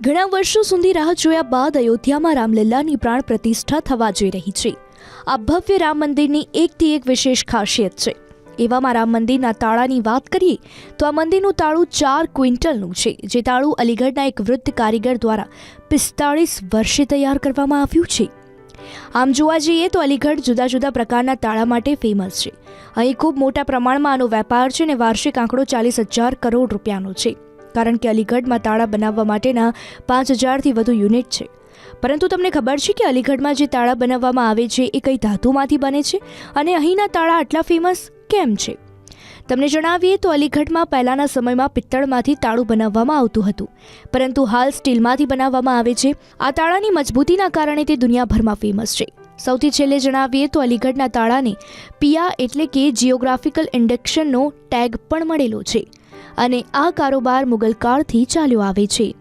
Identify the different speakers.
Speaker 1: ઘણા વર્ષો સુધી રાહ જોયા બાદ અયોધ્યામાં રામલલ્લાની પ્રાણ પ્રતિષ્ઠા થવા જઈ રહી છે. આ ભવ્ય રામ મંદિરની એકથી એક વિશેષ ખાસિયત છે. એવામાં રામ મંદિરના તાળાની વાત કરીએ, તો આ મંદિરનું તાળું ચાર ક્વિન્ટલનું છે, જે તાળું અલીગઢના એક વૃદ્ધ કારીગર દ્વારા પિસ્તાળીસ વર્ષે તૈયાર કરવામાં આવ્યું છે. આમ જોવા જઈએ તો અલીગઢ જુદા જુદા પ્રકારના તાળા માટે ફેમસ છે. અહીં ખૂબ મોટા પ્રમાણમાં આનો વેપાર છે અને વાર્ષિક આંકડો ચાલીસ હજાર કરોડ રૂપિયાનો છે. કારણ કે અલીગઢમાં તાળા બનાવવા માટેના પાંચ હજારથી વધુ યુનિટ છે. પરંતુ તમને ખબર છે કે અલીગઢમાં જે તાળા બનાવવામાં આવે છે એ કઈ ધાતુમાંથી બને છે અને અહીંના તાળા આટલા ફેમસ કેમ છે? તમને જણાવીએ તો અલીગઢમાં પહેલાંના સમયમાં પિત્તળમાંથી તાળું બનાવવામાં આવતું હતું. પરંતુ હાલ સ્ટીલમાંથી બનાવવામાં આવે છે. આ તાળાની મજબૂતીના કારણે તે દુનિયાભરમાં ફેમસ છે. સૌથી છેલ્લે જણાવીએ તો અલીગઢના તાળાને પિયા એટલે કે જિયોગ્રાફિકલ ઇન્ડેક્શનનો ટેગ પણ મળેલો છે. અને આ કારોબાર મુગલ કાળથી ચાલ્યો આવે છે.